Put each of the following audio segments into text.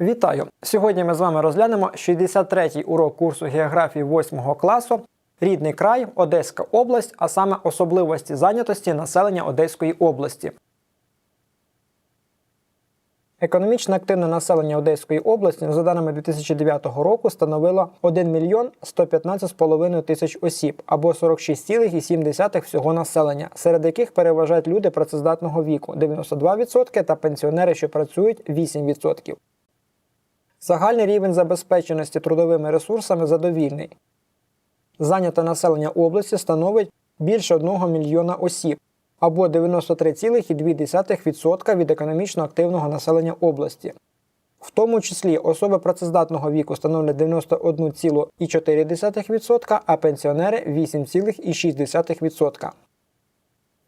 Вітаю! Сьогодні ми з вами розглянемо 63-й урок курсу географії 8 класу Рідний край, Одеська область, а саме особливості зайнятості населення Одеської області. Економічно активне населення Одеської області за даними 2009 року становило 1 мільйон 115,5 тисяч осіб або 46,7% всього населення, серед яких переважають люди працездатного віку 92% та пенсіонери, що працюють 8%. Загальний рівень забезпеченості трудовими ресурсами задовільний. Зайняте населення області становить більше 1 мільйона осіб або 93,2% від економічно активного населення області. В тому числі особи працездатного віку становлять 91,4%, а пенсіонери 8,6%.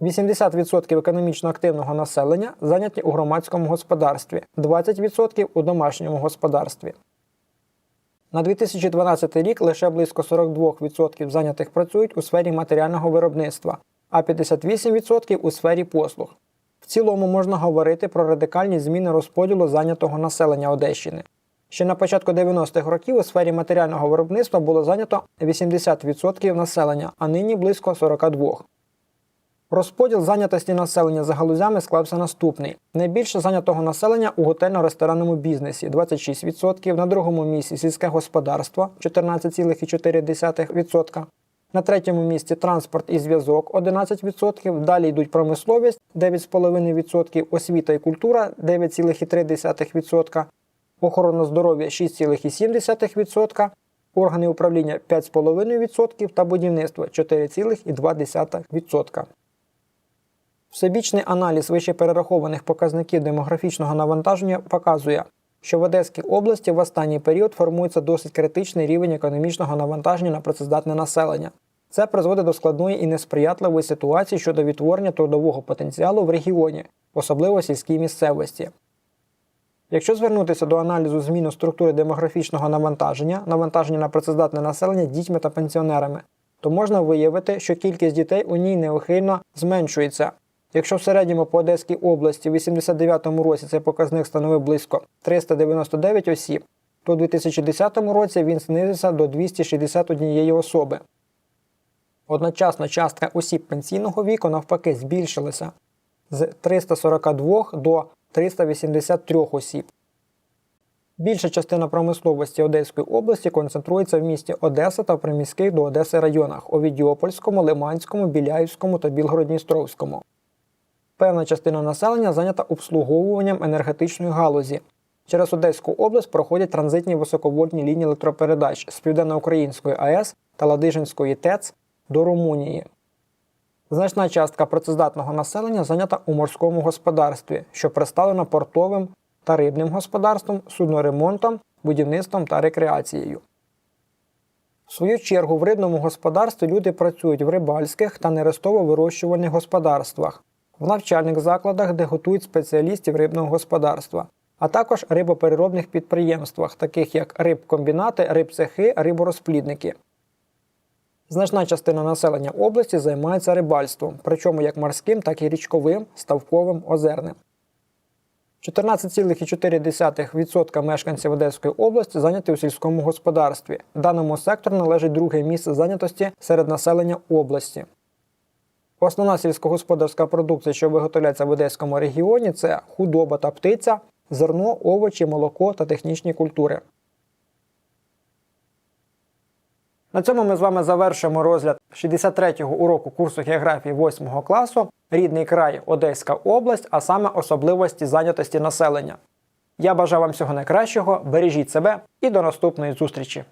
80% економічно активного населення зайняті у громадському господарстві, 20% у домашньому господарстві. На 2012 рік лише близько 42% зайнятих працюють у сфері матеріального виробництва, а 58% у сфері послуг. В цілому можна говорити про радикальні зміни розподілу зайнятого населення Одещини. Ще на початку 90-х років у сфері матеріального виробництва було зайнято 80% населення, а нині близько 42%. Розподіл зайнятості населення за галузями склався наступний: найбільше зайнятого населення у готельно-ресторанному бізнесі 26%, на другому місці сільське господарство 14,4%, на третьому місці транспорт і зв'язок 11%, далі йдуть промисловість 9,5%, освіта і культура 9,3%, охорона здоров'я 6,7%, органи управління 5,5% та будівництво 4,2%. Всебічний аналіз вище перерахованих показників демографічного навантаження показує, що в Одеській області в останній період формується досить критичний рівень економічного навантаження на працездатне населення. Це призводить до складної і несприятливої ситуації щодо відтворення трудового потенціалу в регіоні, особливо сільській місцевості. Якщо звернутися до аналізу зміни структури демографічного навантаження, навантаження на працездатне населення дітьми та пенсіонерами, то можна виявити, що кількість дітей у ній неухильно зменшується. Якщо в середньому по Одеській області в 89-му році цей показник становив близько 399 осіб, то у 2010 році він знизився до 261 особи. Одночасно частка осіб пенсійного віку навпаки збільшилася з 342 до 383 осіб. Більша частина промисловості Одеської області концентрується в місті Одеса та приміських до Одеси районах Овідіопольському, Лиманському, Біляївському та Білгородністровському. Певна частина населення зайнята обслуговуванням енергетичної галузі. Через Одеську область проходять транзитні високовольтні лінії електропередач з Південноукраїнської АЕС та Ладижинської ТЕЦ до Румунії. Значна частка працездатного населення зайнята у морському господарстві, що представлено портовим та рибним господарством, судноремонтом, будівництвом та рекреацією. В свою чергу в рибному господарстві люди працюють в рибальських та нерестово-вирощувальних господарствах, в навчальних закладах, де готують спеціалістів рибного господарства, а також рибопереробних підприємствах, таких як рибкомбінати, рибцехи, риборозплідники. Значна частина населення області займається рибальством, причому як морським, так і річковим, ставковим, озерним. 14,4% мешканців Одеської області зайняті у сільському господарстві. Даному сектору належить друге місце зайнятості серед населення області. Основна сільськогосподарська продукція, що виготовляється в Одеському регіоні, це худоба та птиця, зерно, овочі, молоко та технічні культури. На цьому ми з вами завершуємо розгляд 63-го уроку курсу географії 8 класу Рідний край Одеська область, а саме особливості зайнятості населення. Я бажаю вам всього найкращого, бережіть себе і до наступної зустрічі!